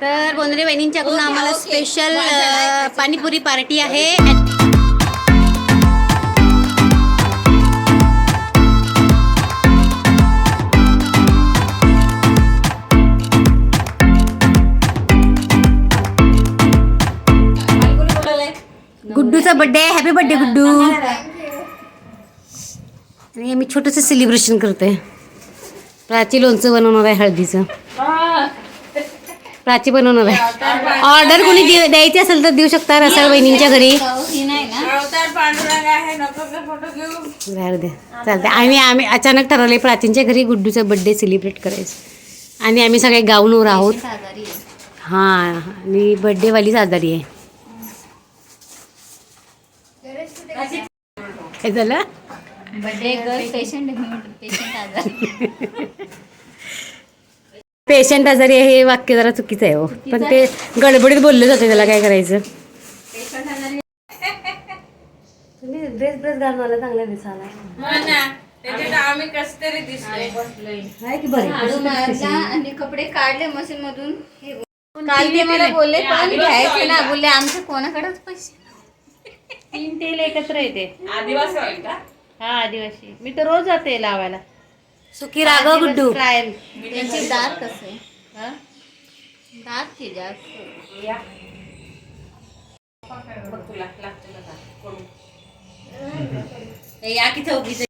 तर बोंद्रे वहिनींच्याकडून आम्हाला special panipuri party आहे. गुड्डूचा बर्थडे आहे. Happy birthday Guddu. आणि आम्ही छोटंसं सेलिब्रेशन करतोय. प्राची लोणचं बनवणार आहे हळदीचं. प्राची बनवणार आहे. ऑर्डर कोणी दे- द्यायची असेल तर देऊ शकता रसाळ बहिणींच्या घरी. अवतार पांडुरंग आहे नको का फोटो घेऊ. राहू दे. चालते आम्ही आम्ही अचानक ठरवले प्राचीनच्या घरी गुड्डूचा बर्थडे सेलिब्रेट करायचं. आणि आम्ही सगळे गाऊनवर आहोत. हां आणि बर्थडेवालीच आजारी आहे. काय झालं? बर्थडे गर्ल पेशंट पेशंट आजार. पेशंट आजारी आहे हे वाक्य जरा चुकीचं आहे हो. पण ते गडबडीत बोललं जाते त्याला काय करायचं. तुम्ही ड्रेस ड्रेस घालून आला चांगला दिसायला हो ना. त्याच्यात आम्ही कस तरी दिसतोय आहे की बरं? झाडू मारला आणि कपडे काढले मशीन मधून हे काल ते मला बोलले पण घ्यायचे ना. बोलले आमच्या कोणाकडेच पैसे तीन तेल एकत्र येते. आदिवासी का? हा आदिवासी. मी तर रोज जाते लावायला. सुखी राग गुड्डू. ट्रायल त्यांची दात कसे? दात की जास्त बघ तुला लागतं का कडू. ए, या की चौकीचं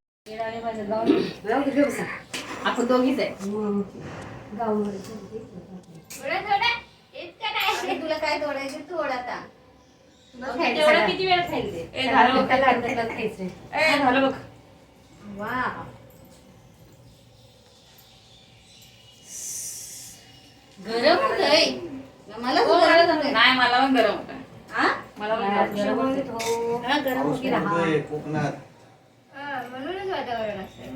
आपण दोघीच आहे. थोडं थोडं इतकं नाही तुला काय तोडायचं तोड आता तेवढं किती वेळ ए, झालं. बघ. झालं बघ. वा गरम होतंय. मला नाही मला पण गरम होतं हा मला पण गरम होतं. हा, गरम होती राहा. पडतोय कोकणात. म्हणूनच वातावरण असतं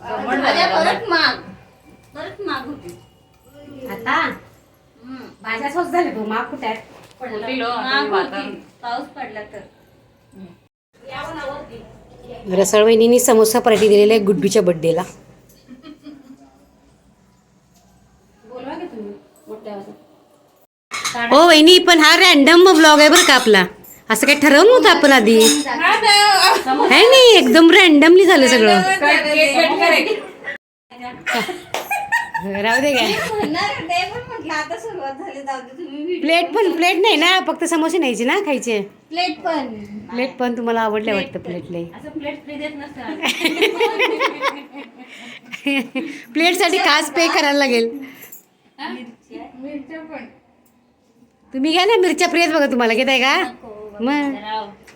दमट भाज्या झालं, परत माग. परत माग होती. आता? हम्म. भाज्या स्वस्त झाल्या तू माग कुठे आहे? होतील हो, आता माग वातावरण. होती. पाऊस पडला तर. रसाळ वहिनींनी समोसा पार्टी दिलेला आहे गुड्डूच्या बर्थडेला हो वहिनी पण हा रॅन्डम ब्लॉग आहे बरं का आपला असं काही ठरवलं नव्हतं आपण आधी हा. आहे नाही एकदम रॅन्डमली झालं सगळं. राहू दे काय म्हणणार होते पण म्हटलं आता सुरुवात झाली जाऊ दे तुम्ही प्लेट पण प्लेट नाही ना फक्त समोसे न्यायचे ना खायचे प्लेट पण प्लेट पण तुम्हाला आवडले वाटतं प्लेट नाही असं प्लेट फ्री देत नसतं प्लेटसाठी खास पे करायला लागेल मिरच्या पण तुम्ही घ्या ना मिरच्या प्रियच बघा तुम्हाला घेताय का? मग.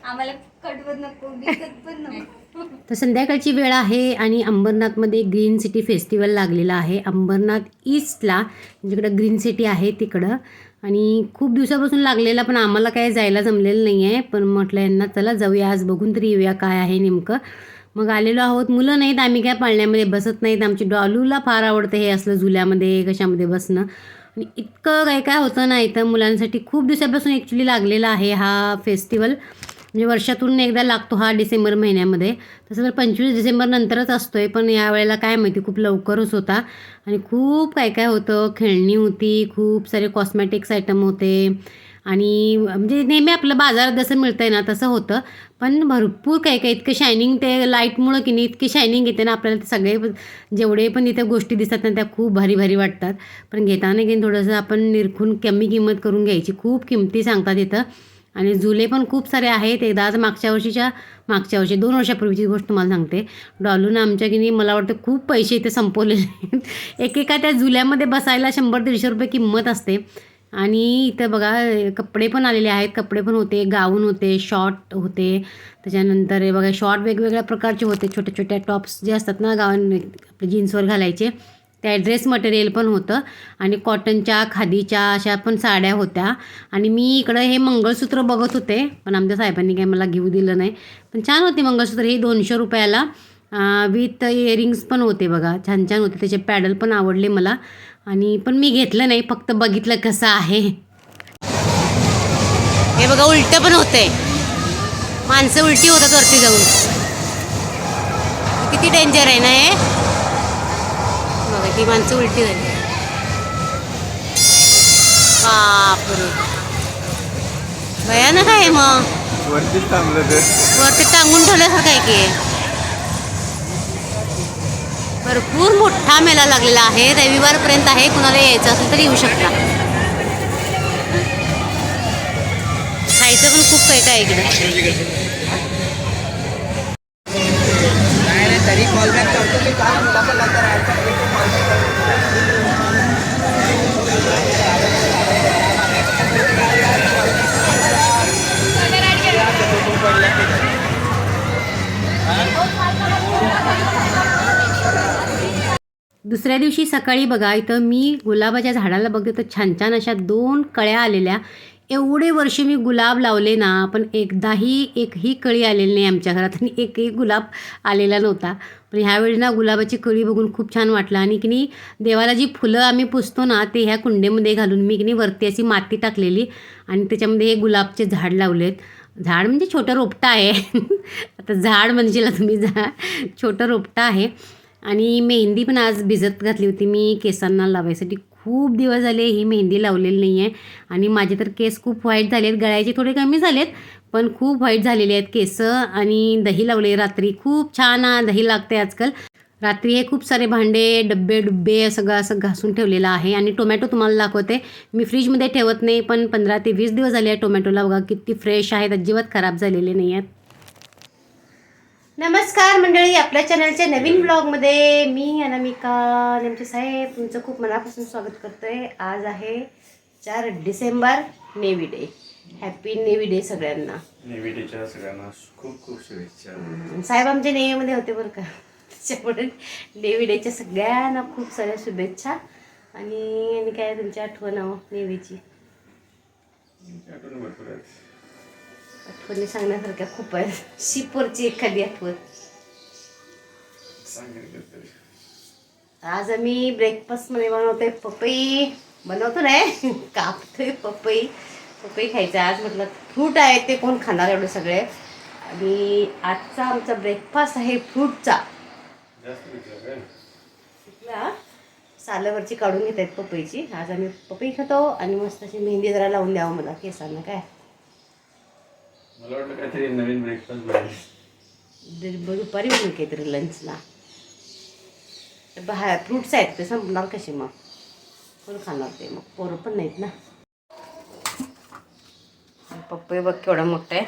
आम्हाला कटवत नको विकत पण नको. तर संध्याकाळची वेळ आहे आणि अंबरनाथमध्ये ग्रीन सिटी फेस्टिवल लागलेला आहे. अंबरनाथ ईस्टला जिकडं ग्रीन सिटी आहे तिकडं. आणि खूप दिवसापासून लागलेला पण आम्हाला काय जायला जमलेलं नाही आहे पण म्हटलं यांना चला जाऊया आज बघून तरी येऊया काय आहे नेमकं. मग आलेलो आहोत. मुलं नाहीत आम्ही काय पाळण्यामध्ये बसत नाहीत. आमची डॉलूला फार आवडतं हे असलं झुल्यामध्ये कशामध्ये बसणं. आणि इतकं काय काय होतं ना इथं मुलांसाठी खूप दिवसापासून ॲक्च्युली लागलेला आहे हा फेस्टिवल म्हणजे वर्षातून एकदा लागतो हा डिसेंबर महिन्यामध्ये. तसं तर पंचवीस डिसेंबर नंतरच असतो आहे पण यावेळेला काय माहिती खूप लवकरच होता. आणि खूप काय काय होतं खेळणी होती खूप सारे कॉस्मॅटिक्स आयटम होते. आणि म्हणजे नेहमी आपलं बाजारात जसं मिळतं आहे ना तसं होतं. पण भरपूर काही काही इतकं शायनिंग ते लाईटमुळं की नाही इतकी शायनिंग येते ना आपल्याला सगळे जेवढे पण इथे गोष्टी दिसतात ना त्या खूप भारी भारी वाटतात. पण घेताना घेऊन थोडंसं आपण निरखून कमी किंमत करून घ्यायची. खूप किमती सांगतात इथं. आणि जुले पण खूप सारे आहेत. एकदा आज मागच्या वर्षीच्या मागच्या वर्षी दोन वर्षापूर्वीची गोष्ट तुम्हाला सांगते. डॉलूनं आमच्या की नाही मला वाटतं खूप पैसे इथे संपवलेले आहेत. एकेका त्या जुल्यामध्ये बसायला शंभर दीडशे रुपये किंमत असते. आणि इथं बघा कपडे पण आलेले आहेत. कपडे पण होते गाऊन होते शॉर्ट होते. त्याच्यानंतर हे बघा शॉर्ट वेगवेगळ्या प्रकारचे होते. छोट्या छोट्या टॉप्स जे असतात ना गाऊन आपले जीन्सवर घालायचे त्या ड्रेस मटेरियल पण होतं. आणि कॉटनच्या खादीच्या अशा पण साड्या होत्या. आणि मी इकडं हे मंगळसूत्र बघत होते पण आमच्या साहेबांनी काही मला घेऊ दिलं नाही. पण छान होते मंगळसूत्र हे दोनशे रुपयाला. विथ इयरिंग्स पण होते बघा छान छान होते. त्याचे पॅडल पण आवडले मला. आणि पण मी घेतलं नाही फक्त बघितलं कसं आहे. हे बघा उलटं पण होते माणसं उलटी होतात वरती जाऊन. किती डेंजर आहे ना हे? बघा ती माणसं उलटी झाली. बापरे. भयानक आहे मग. वरती टांगून ठेवल्यासारखं आहे की. भरपूर मोठा मेळा लागलेला आहे. रविवारपर्यंत आहे. कुणाला यायचं असेल तर येऊ शकता. खायचं पण खूप काही काय इकडे. दुसऱ्या दिवशी सकाळी बघा इथं मी गुलाबाच्या झाडाला बघते तर छान छान अशा दोन कळ्या आलेल्या. एवढे वर्ष मी गुलाब लावले ना पण एकदाही एकही कळी आलेली नाही आमच्या घरात आणि एकही गुलाब आलेला नव्हता. पण ह्यावेळी ना गुलाबाची कळी बघून खूप छान वाटलं आणि की नाही देवाला जी फुलं आम्ही पुसतो ना ते ह्या कुंडीमध्ये घालून मी की नाही वरती अशी माती टाकलेली आणि त्याच्यामध्ये हे गुलाबचे झाड लावलेत. झाड म्हणजे छोटं रोपटं आहे. आता झाड म्हणजे तुम्ही झा छोटं रोपटं आहे. आणि मेहंदी पण आज भिजत घातली होती मी केसांना लावायसाठी. खूप दिवस झाले ही मेहंदी लावलेली नाही आहे आणि माझे तर केस खूप व्हाईट झाले आहेत गळ्याचे थोडे कमी झालेत पण खूप व्हाईट झालेले आहेत केस आणि दही लावले रात्री. खूप छान दही लागते आजकाल. रात्री हे खूप सारे भांडे डब्बे डुब्बे सगळं असं घासून ठेवलेलं आहे. आणि टोमॅटो तुम्हाला दाखवते. मी फ्रीजमध्ये ठेवत नाही पण पंधरा ते वीस दिवस झाले आहे टोमॅटोला. बघा किती फ्रेश आहेत अजिबात खराब झालेले नाही आहेत नमस्कार मंडळी आपल्या चॅनलच्या नवीन ब्लॉगमध्ये मी अनामिका नेमचे साहेब. तुमचं खूप मनापासून स्वागत करतोय. आज आहे चार December navy day. Happy navy day सगळ्यांना. नेव्हिटीच्या सगळ्यांना खूप खूप शुभेच्छा. साहेब आमच्या नेव्हीमध्ये होते बरं का. त्याच्यामुळे नेव्ही डेच्या सगळ्यांना खूप साऱ्या शुभेच्छा. आणि आणि काय तुमची आठवण हो नेव्हीची? आठवण भरपूर आहेत. आठवणी सांगण्यासारख्या खूप आहेत. शिपवरची एखादी आठवण. आज आम्ही ब्रेकफास्टमध्ये बनवतोय पपई. बनवतो नाही कापतोय पपई. पपई खायचं. आज म्हटलं फ्रूट आहे ते कोण खाणार एवढे सगळे. आणि आजचा आमचा ब्रेकफास्ट आहे फ्रूटचा सालावरची काढून घेत आहेत पपईची. आज आम्ही पपई खातो आणि मस्त अशी मेहंदी जरा लावून द्यावं मला केसांना काय. मला वाटलं काहीतरी नवीन ब्रेकफास्ट बनवेल दु- दुपारी बनवू काहीतरी लंचला बाहेर फ्रूट्स आहेत ते संपणार कसे मग? कोण खाणार ते मग? पोरं पण नाहीत ना. पप्पे बघ केवढा मोठा आहे?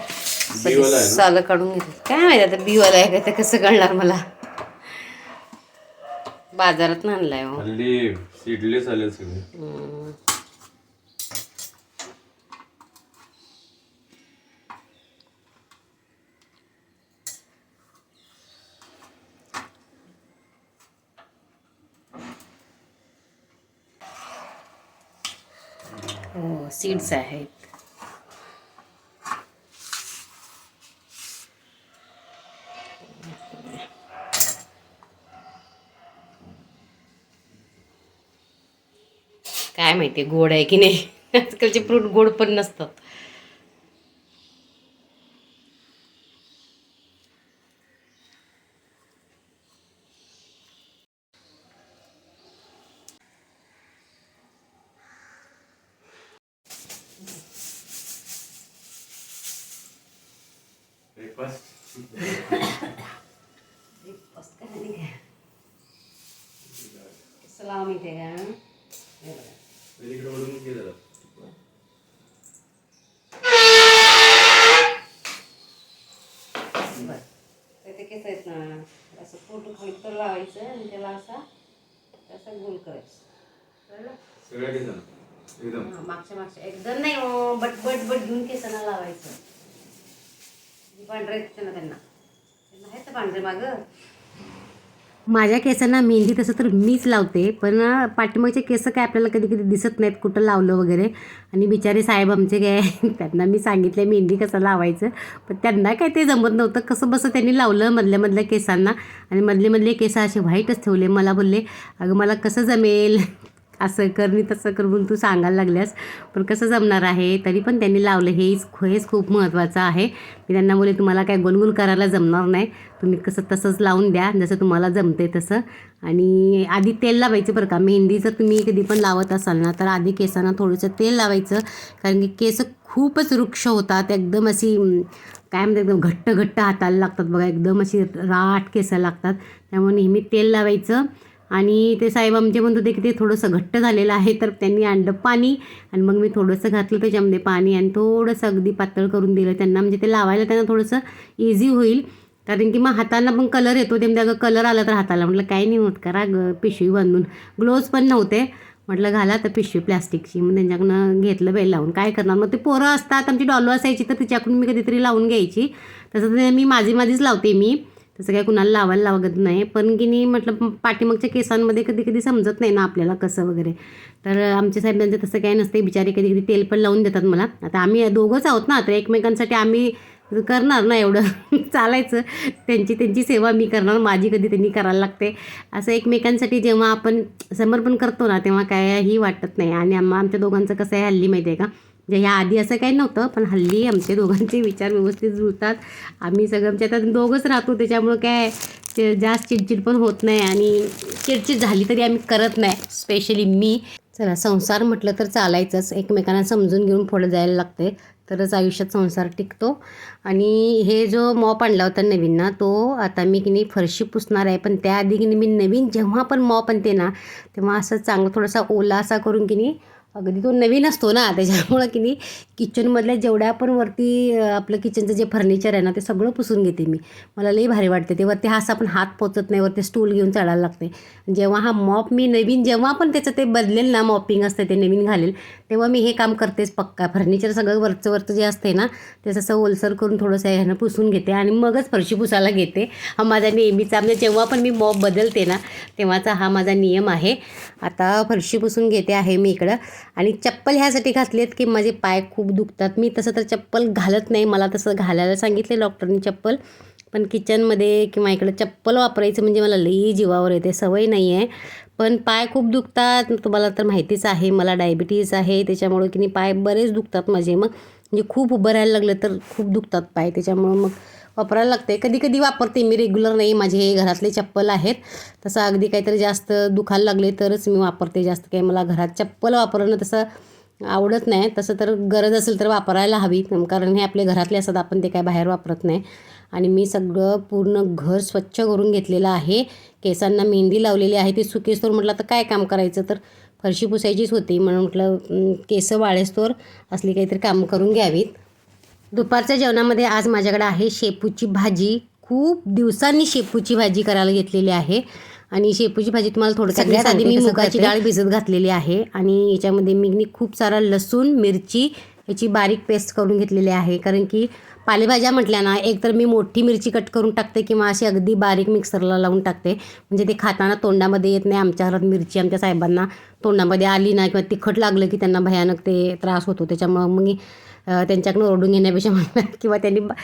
सालं काढून घेतात. काय माहिती आता बीवाला आहे का ते कसं कळणार मला? बाजारात आणलाय हो. सीडलेस आले सगळे. हो सीड्स आहेत. काय माहिती गोड आहे की नाही? आजकालचे फ्रूट गोड पण नसतात ब्रेकफास्ट सलाम इथे का हे बघा. इकडे ओढून घे जरा बरं तर ते कसं आहेत ना असं फोटो खाली तर लावायचं आणि त्याला असा असा गोल करायचं कळलं सगळ्या घे जरा. एकदम हां, मागच्या मागच्या एकदम नाही बट बट बट घेऊन केसांना लावायचं. पांढरे त्यांना. त्यांना आहेत ना पांढरे माग. माझ्या केसांना मेहंदी तसं तर मीच लावते पण पाठीमागचे केस काय आपल्याला कधी कधी दिसत नाहीत कुठं लावलं वगैरे. आणि बिचारे साहेब आमचे काय त्यांना मी सांगितलं मेहंदी कसं लावायचं. पण त्यांना काय ते जमत नव्हतं कसं बसं त्यांनी लावलं मधल्या मधल्या केसांना. आणि मधले मधले केस असे व्हाईटच ठेवले मला बोलले अगं मला कसं जमेल? असं कर मी तसं कर म्हणून तू सांगायला लागल्यास. पण कसं जमणार आहे? तरी पण त्यांनी लावलं. हेच हेच खूप महत्त्वाचं आहे. मी त्यांना बोले तुम्हाला काय गोलगोल करायला जमणार नाही. तुम्ही कसं तसंच लावून द्या. जसं तुम्हाला जमते तसं. आणि आधी तेल लावायचं बरं का. मेहंदी जर तुम्ही कधी पण लावत असाल ना तर आधी केसांना थोडंसं तेल लावायचं. कारण की केस खूपच वृक्ष होतात. एकदम अशी काय म्हणतात एकदम घट्ट घट्ट हाताला लागतात बघा. एकदम अशी राट केसं लागतात. त्यामुळे नेहमी तेल लावायचं. आणि ते साहेब आमचे म्हणत होते की ते थोडंसं घट्ट झालेलं आहे तर त्यांनी आणलं पाणी आणि मग मी थोडंसं घातलं त्याच्यामध्ये पाणी आणि थोडंसं अगदी पातळ करून दिलं त्यांना. म्हणजे ते लावायला त्यांना थोडंसं इझी होईल. कारण की मग हातांना पण कलर येतो ते म्हणजे अगं कलर आला तर हाताला. म्हटलं काही नाही होत करा ग पिशवी बांधून. ग्लोव्ज पण नव्हते. म्हटलं घाला तर पिशवी प्लॅस्टिकची मग त्यांच्याकडनं घेतलं बेल लावून. काय करणार? मग ते पोरं असतात आमची डॉलो असायची तर तिच्याकडून मी कधीतरी लावून घ्यायची. तसं ते मी माझी माझीच लावते मी. तसं काही कुणाला लावायला लागत नाही. पण की नाही म्हटलं पाठीमागच्या केसांमध्ये कधी कधी समजत नाही ना आपल्याला कसं वगैरे. तर आमच्या साहेबांचं तसं काही नसते बिचारे कधी कधी तेल पण लावून देतात मला. आता आम्ही दोघंच आहोत ना तर एकमेकांसाठी आम्ही करणार ना एवढं. चालायचं. त्यांची त्यांची सेवा मी करणार माझी कधी त्यांनी करायला लागते. असं एकमेकांसाठी जेव्हा आपण समर्पण करतो ना तेव्हा काहीही वाटत नाही. आणि आम्हा आमच्या दोघांचं कसं आहे हल्ली माहिती आहे का? म्हणजे ह्या आधी असं काही नव्हतं पण हल्ली आमचे दोघांचे विचार व्यवस्थित जुळतात. आम्ही सगळं आमच्या आता दोघंच राहतो त्याच्यामुळं काय ते जास्त चिडचिड पण होत नाही आणि चिडचिड झाली तरी आम्ही करत नाही स्पेशली मी. चला संसार म्हटलं तर चालायचंच. एकमेकांना समजून घेऊन पुढे जायला लागते तरच आयुष्यात संसार टिकतो. आणि हे जो मॉप आणला होता नवीन ना तो आता मी की नाही फरशी पुसणार आहे. पण त्याआधी की नाही मी नवीन जेव्हा पण मॉप आणते ना तेव्हा असं चांगलं थोडासा ओला असा करून की नाही अगदी तो नवीन असतो ना त्याच्यामुळं की नाही किचनमधल्या जेवढ्या पण वरती आपलं किचनचं जे फर्निचर आहे ना ते सगळं पुसून घेते मी. मला लई भारी वाटते. ते वरती हा असा पण हात पोचत नाही वरती स्टूल घेऊन चढायला लागते. जेव्हा हा मॉप मी नवीन जेव्हा पण त्याचं ते बदलेल ना मॉपिंग असतं ते नवीन घालेल तेव्हा मी हे काम करतेच पक्का. फर्निचर सगळं वरचं वरचं जे असते ना ते असं ओलसर करून थोडंसं ह्यानं पुसून घेते आणि मगच फरशी पुसायला घेते. हा माझा नेहमीचा म्हणजे जेव्हा पण मी मॉप बदलते ना तेव्हाचा हा माझा नियम आहे. आता फरशी पुसून घेते आहे मी इकडं. आणि चप्पल ह्यासाठी घातली आहेत की माझे पाय खूप दुखतात. मी तसं तर चप्पल घालत नाही. मला तसं घालायला सांगितले डॉक्टरनी चप्पल. पण किचनमध्ये किंवा इकडं चप्पल वापरायचं म्हणजे मला लई जीवावर येते. सवय नाही आहे पण पाय खूप दुखतात. तुम्हाला तर माहितीच आहे मला डायबिटीज आहे. त्याच्यामुळं की नाही पाय बरेच दुखतात माझे. मग म्हणजे खूप उभं राहायला लागलं तर खूप दुखतात पाय. त्याच्यामुळं मग वापरायला लागते कधी कधी वापरते मी रेग्युलर नाही. माझे हे घरातले चप्पल आहेत. तसं अगदी काहीतरी जास्त दुखायला लागले तरच मी वापरते. जास्त काही मला घरात चप्पल वापरणं तसं आवडत नाही. तसं तर गरज असेल तर वापरायला हवी. कारण हे आपले घरातले असतात. आपण ते काय बाहेर वापरत नाही. आणि मी सगळं पूर्ण घर स्वच्छ करून घेतलेलं आहे. केसांना मेहंदी लावलेली आहे. ती सुकेस्तोर म्हटलं तर काय काम करायचं? तर फरशी पुसायचीच होती. म्हणून म्हटलं केस वाळेस्तोर असली काहीतरी कामं करून घ्यावीत. दुपारच्या जेवणामध्ये आज माझ्याकडे आहे शेपूची भाजी. खूप दिवसांनी शेपूची भाजी करायला घेतलेली आहे. आणि शेपूची भाजी तुम्हाला थोडं सगळ्यात आधी मी मुगाची डाळ भिजत घातलेली आहे. आणि याच्यामध्ये मी खूप सारा लसूण मिरची याची बारीक पेस्ट करून घेतलेली आहे. कारण की पालेभाज्या म्हटल्या ना एकतर मी मोठी मिरची कट करून टाकते किंवा अशी अगदी बारीक मिक्सरला लावून टाकते. म्हणजे ते खाताना तोंडामध्ये येत नाही आमच्या घरात मिरची आमच्या साहेबांना. तोंडामध्ये आली ना किंवा तिखट लागलं की त्यांना भयानक ते त्रास होतो. त्याच्यामुळं मग मी त्यांच्याकडून त्यांच्याकडनं ओरडून घेण्यापेक्षा म्हणलं किंवा त्यांनी बा-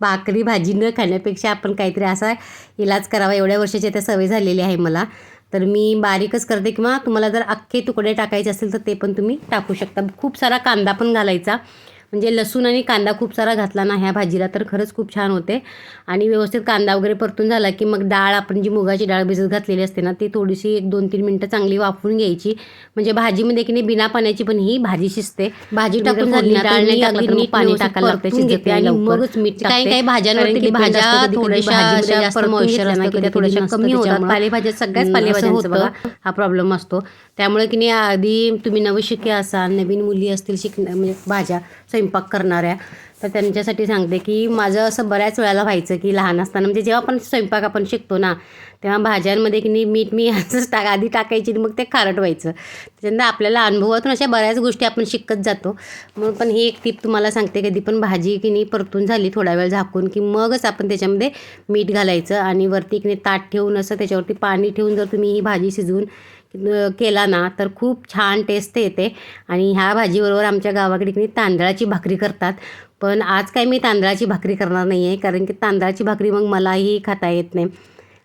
भाकरी भाजी न खाण्यापेक्षा आपण काहीतरी असा इलाज करावा. एवढ्या वर्षाची त्या सवय झालेली आहे मला. तर मी बारीकच करते किंवा तुम्हाला जर अख्खे तुकडे टाकायचे असेल तर ते पण तुम्ही टाकू शकता. खूप सारा कांदा पण घालायचा. म्हणजे लसूण आणि कांदा खूप सारा घातला ना ह्या भाजीला तर खरंच खूप छान होते. आणि व्यवस्थित कांदा वगैरे परतून झाला की मग डाळ आपण जी मुगाची डाळ भिजत घातलेली असते ना ती थोडीशी एक दोन तीन मिनटं चांगली वाफवून घ्यायची. म्हणजे भाजीमध्ये की नाही बिना पाण्याची पण ही भाजी शिजते. भाजी टाकून झाली डाळ नाही टाकलं पाणी टाकायला लागते शिजते आणि मगच मीठ काही काही भाज्यांवरती भाज्या थोड्याशा मॉइश्चर थोड्याशा कमी होतात. पालेभाज्या सगळ्याच पालेभाज्यांचं बघा हा प्रॉब्लेम असतो. त्यामुळे की नाही आधी तुम्ही नवशिके असाल नवीन मुली असतील शिक म्हणजे भाज्या स्वयंपाक करणाऱ्या तर त्यांच्यासाठी सांगते की माझं असं बऱ्याच वेळेला व्हायचं की लहान असताना म्हणजे जेव्हा पण स्वयंपाक आपण शिकतो ना तेव्हा भाज्यांमध्ये की नाही मीठ मी असंच टाक आधी टाकायची मग ते खारट व्हायचं. त्याच्यानंतर आपल्याला अनुभवातून अशा बऱ्याच गोष्टी आपण शिकत जातो. म्हणून पण ही एक टीप तुम्हाला सांगते कधी पण भाजी की नाही परतून झाली थोडा वेळ झाकून की मगच आपण त्याच्यामध्ये मीठ घालायचं आणि वरती की नाही ताट ठेवून असं त्याच्यावरती पाणी ठेवून जर तुम्ही ही भाजी शिजवून केला ना तर खूप छान टेस्ट येते. आणि ह्या भाजीबरोबर आमच्या गावाकडे की नाही तांदळाची भाकरी करतात. पण आज काय मी तांदळाची भाकरी करणार नाही आहे कारण की तांदळाची भाकरी मग मलाही खाता येत नाही.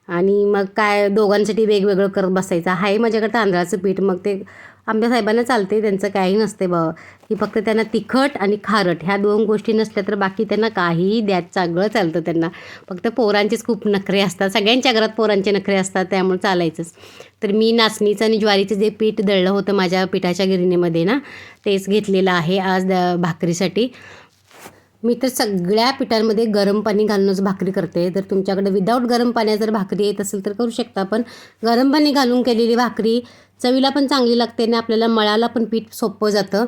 आणि मग काय दोघांसाठी वेगवेगळं करत बसायचं. आहे माझ्याकडे तांदळाचं पीठ मग ते आंब्यासाहेबांना चालते त्यांचं काही नसते ब की फक्त त्यांना तिखट आणि खारट ह्या दोन गोष्टी नसल्या तर बाकी त्यांना काहीही द्यात सगळं चालतं त्यांना. फक्त पोरांचेच खूप नखरे असतात. सगळ्यांच्या घरात पोरांचे नखरे असतात त्यामुळे चालायचंच. तर मी नाचणीचं आणि ज्वारीचं जे पीठ दळलं होतं माझ्या पिठाच्या गिरणीमध्ये ना तेच घेतलेलं आहे आज द भाकरीसाठी. मी तर सगळ्या पिठांमध्ये गरम पाणी घालूनच भाकरी करते. तर तुमच्याकडे विदाऊट गरम पाण्यात जर भाकरी येत असेल तर करू शकता. पण गरम पाणी घालून केलेली भाकरी चवीला पण चांगली लागते आणि आपल्याला मळाला पण पीठ सोपं जातं.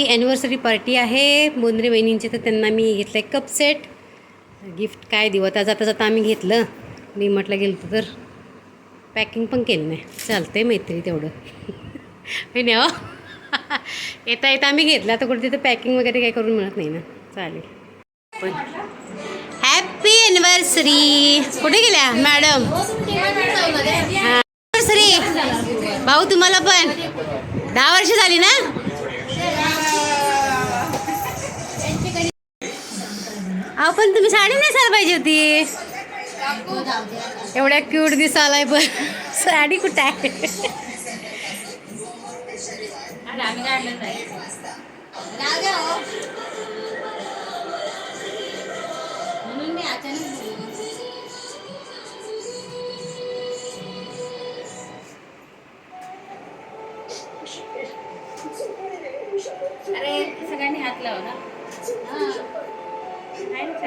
त्यांची ॲनिव्हर्सरी पार्टी आहे. बोंद्रे वहिनींची तर त्यांना मी घेतलं आहे कप सेट गिफ्ट काय देऊ? आता जाता जाता आम्ही घेतलं. मी म्हटलं गेलं तर पॅकिंग पण केलं नाही. चालतंय मैत्री तेवढं. नाही हो? येता येता आम्ही घेतलं. आता कुठे तिथं पॅकिंग वगैरे काही करून मिळत नाही ना. चालेल. पण हॅपी ॲनिव्हर्सरी कुठे गेल्या मॅडम ॲनिव्हर्सरी भाऊ तुम्हाला पण. दहा वर्ष झाली ना? अहो पण तुम्ही साडी नेसायला पाहिजे होती. एवढ्या क्यूट दिसालाय पण. साडी कुठं आहे? हो. म्हणून मी अचानक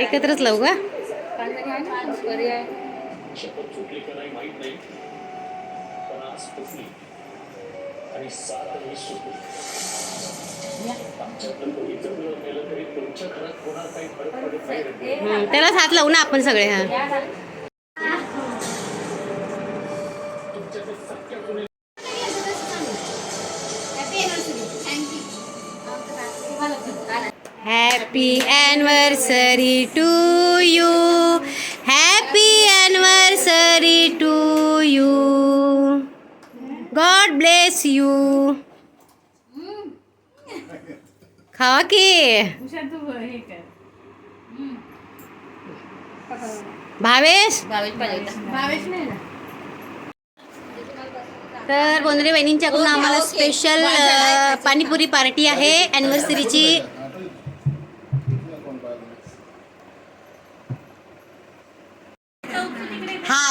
एकत्रच लावू का? त्यालाच हात लावू ना आपण सगळे हा. Happy anniversary to you happy anniversary to you God bless you खावा की भावेश? तर बोंद्रे वहिनींच्याकडून आम्हाला स्पेशल पाणीपुरी पार्टी आहे. ॲनिव्हर्सरीची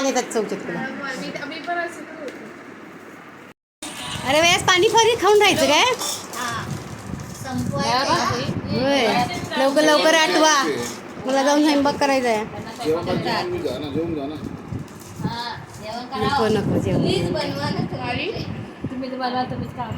आले तर चौकात तुला. अरे वेळेस पाणीपुरी खाऊन राहायचं काय? होय. लवकर लवकर आठवा. मला जाऊन स्वयंपाक करायचा आहे. हा, नको नको जेवण प्लीज बनवा ना. तुम्ही तुम्ही तुम्हाला तुम्हीच काम.